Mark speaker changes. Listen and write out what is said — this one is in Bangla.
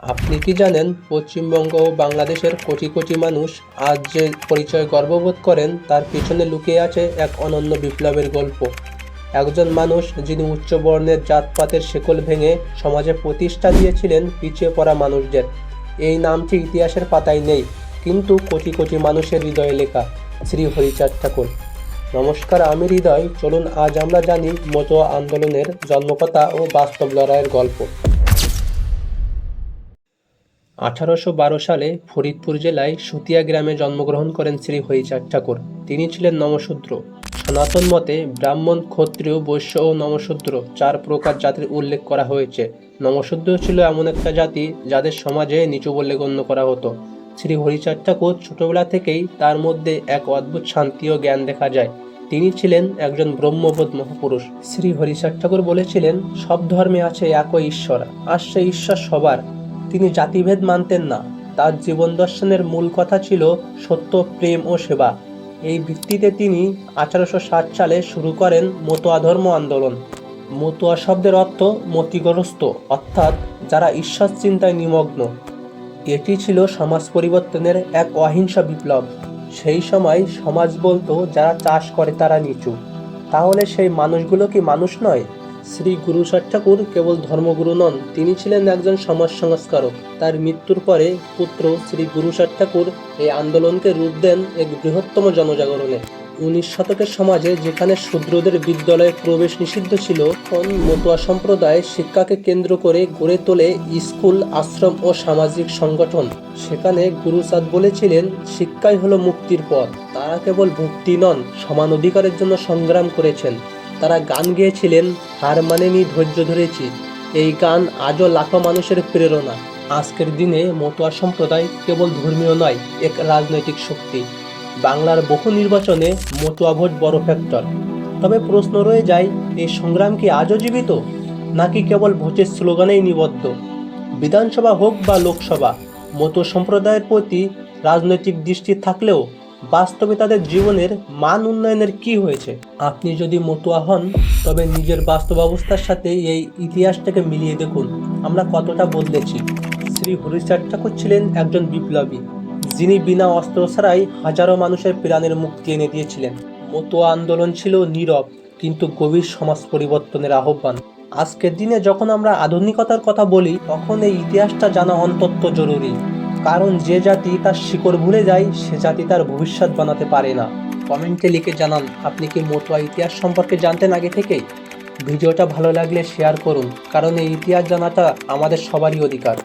Speaker 1: আপনি কি জানেন, পশ্চিমবঙ্গ ও বাংলাদেশের কোটি কোটি মানুষ আজ যে পরিচয় গর্ববোধ করেন, তার পিছনে লুকিয়ে আছে এক অনন্য বিপ্লবের গল্প। একজন মানুষ যিনি উচ্চ বর্ণের জাতপাতের শেকল ভেঙে সমাজে প্রতিষ্ঠা দিয়েছিলেন পিছিয়ে পড়া মানুষদের। এই নামটি ইতিহাসের পাতায় নেই, কিন্তু কোটি কোটি মানুষের হৃদয়ে লেখা শ্রী হরিচাঁদ ঠাকুর। নমস্কার, আমি হৃদয়। চলুন আজ আমরা জানি মতুয়া আন্দোলনের জন্মকথা ও বাস্তব লড়াইয়ের গল্প। আঠারোশো বারো সালে ফরিদপুর জেলায় সুতিয়া গ্রামে জন্মগ্রহণ করেন শ্রী হরিচাঁদ ঠাকুর। তিনি ছিলেন নমশূদ্র। সনাতন মতে ব্রাহ্মণ, ক্ষত্রিয়, বৈশ্য ও নমশূদ্র চার প্রকার জাতির উল্লেখ করা হয়েছে। নমশূদ্র ছিল এমন একটা জাতি যাদের সমাজে নিচু বলে গণ্য করা হতো। শ্রী হরিচাঁদ ঠাকুর ছোটবেলা থেকেই তার মধ্যে এক অদ্ভুত শান্তি ও জ্ঞান দেখা যায়। তিনি ছিলেন একজন ব্রহ্মবোধ মহাপুরুষ। শ্রী হরিচাঁদ ঠাকুর বলেছিলেন, সব ধর্মে আছে একই ঈশ্বর। আর সেই ঈশ্বর সবার। তিনি জাতিভেদ মানতেন না। তার জীবন দর্শনের মূল কথা ছিল সত্য, প্রেম ও সেবা। এই ভিত্তিতে তিনি আঠারোশো ষাট সালে শুরু করেন মতুয়া ধর্ম আন্দোলন। মতুয়া শব্দের অর্থ মতিগ্রস্ত অর্থাৎ যারা ঈশ্বর চিন্তায় নিমগ্ন। এটি ছিল সমাজ পরিবর্তনের এক অহিংস বিপ্লব। সেই সময় সমাজ বলতো, যারা চাষ করে তারা নিচু। তাহলে সেই মানুষগুলো কি মানুষ নয়? শ্রী গুরু ঠাকুর কেবল ধর্মগুরু নন, তিনি ছিলেন একজন সমাজ সংস্কারক। তার মৃত্যুর পরে পুত্র শ্রী গুরু ঠাকুর এই আন্দোলনকে রূপ দেন এক বৃহত্তম জনজাগরণে। উনিশ শতকের সমাজে যেখানে শূদ্রদের বিদ্যালয়ে প্রবেশ নিষিদ্ধ ছিল, তখন মতুয়া সম্প্রদায় শিক্ষাকে কেন্দ্র করে গড়ে তোলে স্কুল, আশ্রম ও সামাজিক সংগঠন। সেখানে গুরুচাঁদ বলেছিলেন, শিক্ষাই হলো মুক্তির পথ। তারা কেবল ভক্তি নন, সমান অধিকারের জন্য সংগ্রাম করেছেন। তারা গান গেয়েছিলেন, হার মানেনি ধৈর্য ধরেছি। এই গান আজও লাখো মানুষের প্রেরণা। আজকের দিনে মতুয়া সম্প্রদায় কেবল ধর্মীয় নয়, এক রাজনৈতিক শক্তি। বাংলার বহু নির্বাচনে মতুয়া ভোট বড় ফ্যাক্টর। তবে প্রশ্ন রয়ে যায়, এই সংগ্রাম কি আজও জীবিত? নাকি কেবল ভোটের স্লোগানেই নিবদ্ধ? বিধানসভা হোক বা লোকসভা মতো সম্প্রদায়ের প্রতি রাজনৈতিক দৃষ্টি থাকলেও বাস্তবে তাদের জীবনের মান উন্নয়নের কি হয়েছে? আপনি যদি মতুয়া হন, তবে নিজের বাস্তব অবস্থার সাথে এই ইতিহাসটাকে মিলিয়ে দেখুন। আমরা কতটা বদলেছি। শ্রী হরিচাঁদ ঠাকুর ছিলেন একজন বিপ্লবী, যিনি বিনা অস্ত্র ছাড়াই হাজারো মানুষের প্রাণের মুক্তি এনে দিয়েছিলেন। মতুয়া আন্দোলন ছিল নীরব, কিন্তু গভীর সমাজ পরিবর্তনের আহ্বান। আজকের দিনে যখন আমরা আধুনিকতার কথা বলি, তখন এই ইতিহাসটা জানা অন্তত জরুরি। কারণ যে জাতি তার শিকড় ভুলে যায়, সে জাতি তার ভবিষ্যৎ বানাতে পারে না। কমেন্টে লিখে জানান, আপনি কি মতুয়া ইতিহাস সম্পর্কে জানতেন আগে থেকেই ভিডিওটা ভালো লাগলে শেয়ার করুন, কারণ এই ইতিহাস জানাটা আমাদের সবারই অধিকার।